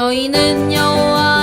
너희는 여호와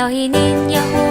又一年哟